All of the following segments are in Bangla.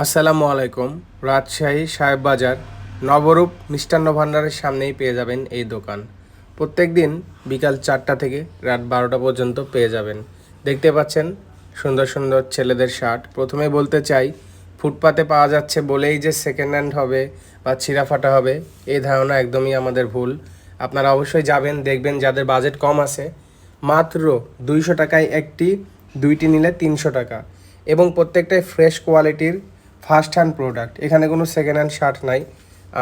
আসসালামু আলাইকুম। রাজশাহী সাহেব বাজার নবরূপ মিষ্টান্ন ভাণ্ডারের সামনেই পেয়ে যাবেন এই দোকান। প্রত্যেক দিন বিকাল চারটা থেকে রাত বারোটা পর্যন্ত পেয়ে যাবেন। দেখতে পাচ্ছেন, সুন্দর সুন্দর ছেলেদের শার্ট। প্রথমে বলতে চাই, ফুটপাতে পাওয়া যাচ্ছে বলেই যে সেকেন্ড হ্যান্ড হবে বা ছিঁড়া ফাটা হবে, এই ধারণা একদমই আমাদের ভুল। আপনারা অবশ্যই যাবেন, দেখবেন যাদের বাজেট কম আছে, মাত্র দুইশো টাকায় একটি, দুইটি নিলে তিনশো টাকা। এবং প্রত্যেকটাই ফ্রেশ কোয়ালিটির ফার্স্ট হ্যান্ড প্রোডাক্ট এখানে কোনো সেকেন্ড হ্যান্ড শার্ট নাই।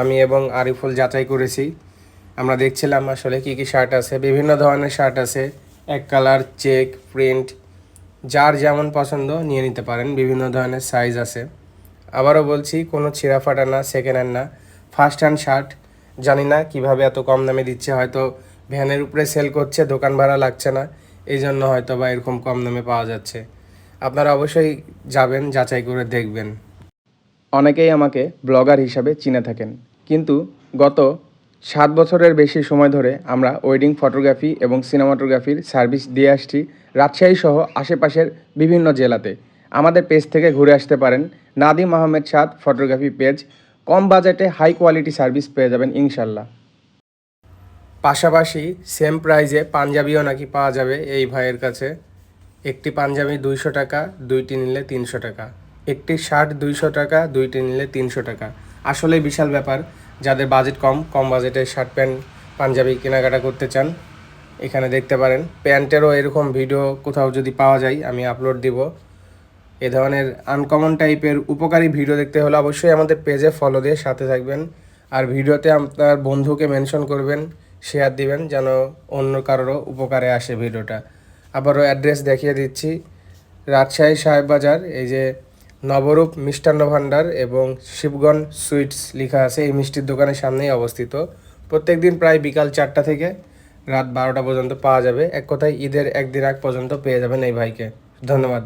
আমি এবং আরিফুল যাচাই করেছি। আমরা দেখছিলাম আসলে কি কি শার্ট আছে। বিভিন্ন ধরনের শার্ট আছে। এক কালার চেক প্রিন্ট যার যেমন পছন্দ নিয়ে নিতে পারেন। বিভিন্ন ধরনের সাইজ আছে। আবারও বলছি, কোনো ছিঁড়া ফাটা না সেকেন্ড হ্যান্ড না। ফার্স্ট হ্যান্ড শার্ট জানি না কীভাবে এত কম দামে দিচ্ছে। হয়তো ভ্যানের উপরে সেল করছে, দোকান ভাড়া লাগছে না। এই জন্য হয়তো বা এরকম কম দামে পাওয়া যাচ্ছে। আপনারা অবশ্যই যাবেন, যাচাই করে দেখবেন। অনেকেই আমাকে ব্লগার হিসাবে চিনে থাকেন। কিন্তু গত সাত বছরের বেশি সময় ধরে আমরা ওয়েডিং ফটোগ্রাফি এবং সিনেমাটোগ্রাফির সার্ভিস দিয়ে আসছি রাজশাহী সহ আশেপাশের বিভিন্ন জেলাতে। আমাদের পেজ থেকে ঘুরে আসতে পারেন নাদিম আহমেদ সাদ ফটোগ্রাফি পেজ। কম বাজেটে হাই কোয়ালিটি সার্ভিস পেয়ে যাবেন ইনশাল্লাহ। পাশাপাশি সেম প্রাইজে পাঞ্জাবিও নাকি পাওয়া যাবে এই ভাইয়ের কাছে। একটি পাঞ্জাবি দুইশো টাকা, দুইটি নিলে তিনশো টাকা। একটি শার্ট দুইশো টাকা, দুইটি নিলে তিনশো টাকা। আসলে বিশাল ব্যাপার, যাদের বাজেট কম কম বাজেটের শার্ট, প্যান্ট, পাঞ্জাবি কেনাকাটা করতে চান, এখানে দেখতে পারেন। প্যান্টেরও এরকম ভিডিও কোথাও যদি পাওয়া যায়, আমি আপলোড দিব। এ ধরনের আনকমন টাইপের উপকারী ভিডিও দেখতে হলে অবশ্যই আমাদের পেজে ফলো দিয়ে সাথে থাকবেন। আর ভিডিওতে আপনার বন্ধুকে মেনশন করবেন শেয়ার দিবেন, যেন অন্য কারোরও উপকারে আসে ভিডিওটা। আবারও অ্যাড্রেস দেখিয়ে দিচ্ছি। রাজশাহী সাহেব বাজার, এই যে নবরূপ, মিষ্টান্ন ভাণ্ডার এবং শিবগঞ্জ সুইটস লেখা আছে এই মিষ্টির দোকানের সামনেই অবস্থিত। প্রত্যেক দিন প্রায় বিকাল চারটা থেকে রাত বারোটা পর্যন্ত পাওয়া যাবে। এক কথায় ঈদের একদিন আগ পর্যন্ত পেয়ে যাবেন এই ভাইকে। ধন্যবাদ।